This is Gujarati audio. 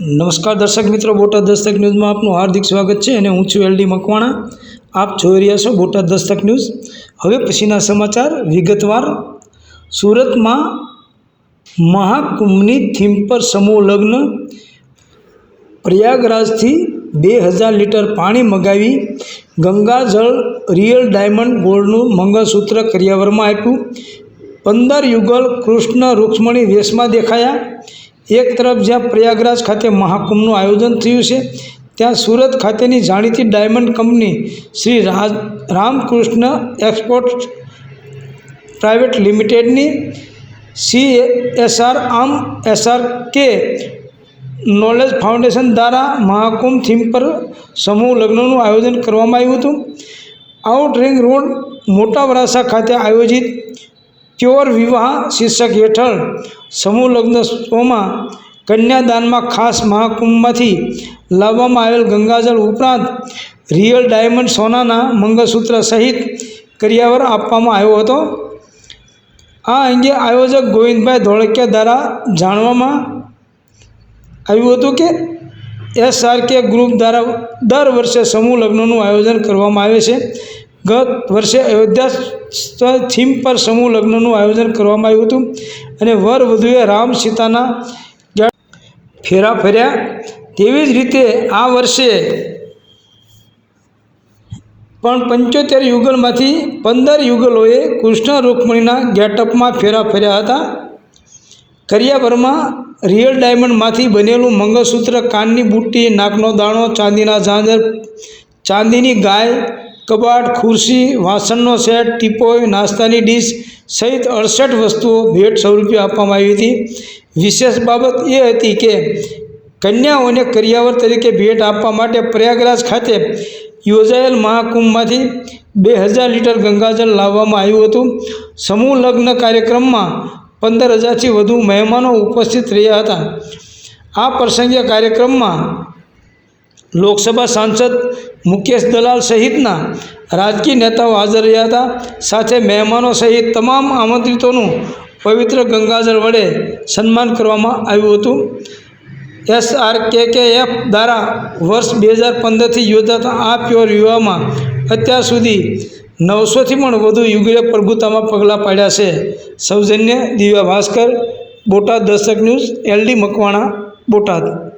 નમસ્કાર દર્શક મિત્રો, બોટાદ દસ્તક ન્યૂઝમાં આપનું હાર્દિક સ્વાગત છે અને હું છું એલડી મકવાણા. આપ જોઈ રહ્યા છો બોટાદ દસ્તક ન્યૂઝ. હવે પછીના સમાચાર વિગતવાર. સુરતમાં મહાકુંભની થીમ પર સમૂહ લગ્ન. પ્રયાગરાજથી બે હજાર લીટર પાણી મગાવી ગંગાજળ રિયલ ડાયમંડ ગોલ્ડનું મંગળસૂત્ર કરિયાવરમાં આપ્યું. પંદર યુગલ કૃષ્ણ રૂક્ષ્મણી વેશમાં દેખાયા. એક તરફ જ્યાં પ્રયાગરાજ ખાતે મહાકુંભનું આયોજન થયું છે, ત્યાં સુરત ખાતેની જાણીતી diamond company Shri Ramkrishna export private લિમિટેડની C SR આમ એસઆર કે નોલેજ ફાઉન્ડેશન દ્વારા મહાકુંભ થીમ પર સમૂહ લગ્નનું આયોજન કરવામાં આવ્યું હતું. આઉટ રિંગ રોડ મોટા વરાસા ખાતે આયોજિત પ્યોર વિવાહ શીર્ષક હેઠળ સમૂહ લગ્ન શોમાં કન્યાદાનમાં ખાસ મહાકુંભમાંથી લાવવામાં આવેલ ગંગાજળ ઉપરાંત રિયલ ડાયમંડ સોનાના મંગળસૂત્ર સહિત કરિયાવર આપવામાં આવ્યો હતો. આ અંગે આયોજક ગોવિંદભાઈ ધોળકિયા દ્વારા જાણવામાં આવ્યું હતું કે એસઆરકે ગ્રુપ દ્વારા દર વર્ષે સમૂહ લગ્નનું આયોજન કરવામાં આવે છે. ગત વર્ષે અયોધ્યા થીમ પર સમૂહ લગ્નનું આયોજન કરવામાં આવ્યું હતું અને વર વધુએ રામ સીતાના ફેરા ફર્યા. તેવી જ રીતે આ વર્ષે પણ પંચોતેર યુગલમાંથી પંદર યુગલોએ કૃષ્ણ રૂકમણીના ગેટઅપમાં ફેરા ફર્યા હતા. કરિયાભરમાં રિયલ ડાયમંડમાંથી બનેલું મંગળસૂત્ર, કાનની બુટ્ટી, નાકનો દાણો, ચાંદીના ઝાંઝર, ચાંદીની ગાય કબાટ, ખુરશી, વાસણનો સેટ, ટીપોય, નાસ્તાની ડીશ સહિત અડસઠ વસ્તુઓ ભેટ સ્વરૂપે આપવામાં આવી હતી. વિશેષ બાબત એ હતી કે કન્યાઓને કરિયાવર તરીકે ભેટ આપવા માટે પ્રયાગરાજ ખાતે યોજાયેલ મહાકુંભમાંથી બે હજાર લીટર ગંગાજળ લાવવામાં આવ્યું હતું. સમૂહ લગ્ન કાર્યક્રમમાં પંદર હજારથી વધુ મહેમાનો ઉપસ્થિત રહ્યા હતા. આ પ્રસંગે કાર્યક્રમમાં લોકસભા સાંસદ મુકેશ દલાલ સહિતના રાજકીય નેતાઓ હાજર રહ્યા હતા. સાથે મહેમાનો સહિત તમામ આમંત્રિતોનું પવિત્ર ગંગાજળ વડે સન્માન કરવામાં આવ્યું હતું. એસ આર કે કે એફ દ્વારા વર્ષ બે હજાર પંદરથી યોજાતા આ પ્યોર વિવાહમાં અત્યાર સુધી નવસોથી પણ વધુ યુગલે પ્રભુતામાં પગલાં પાડ્યા છે. સૌજન્ય દિવ્યા ભાસ્કર, બોટાદ દર્શક ન્યૂઝ એલડી મકવાણા, બોટાદ.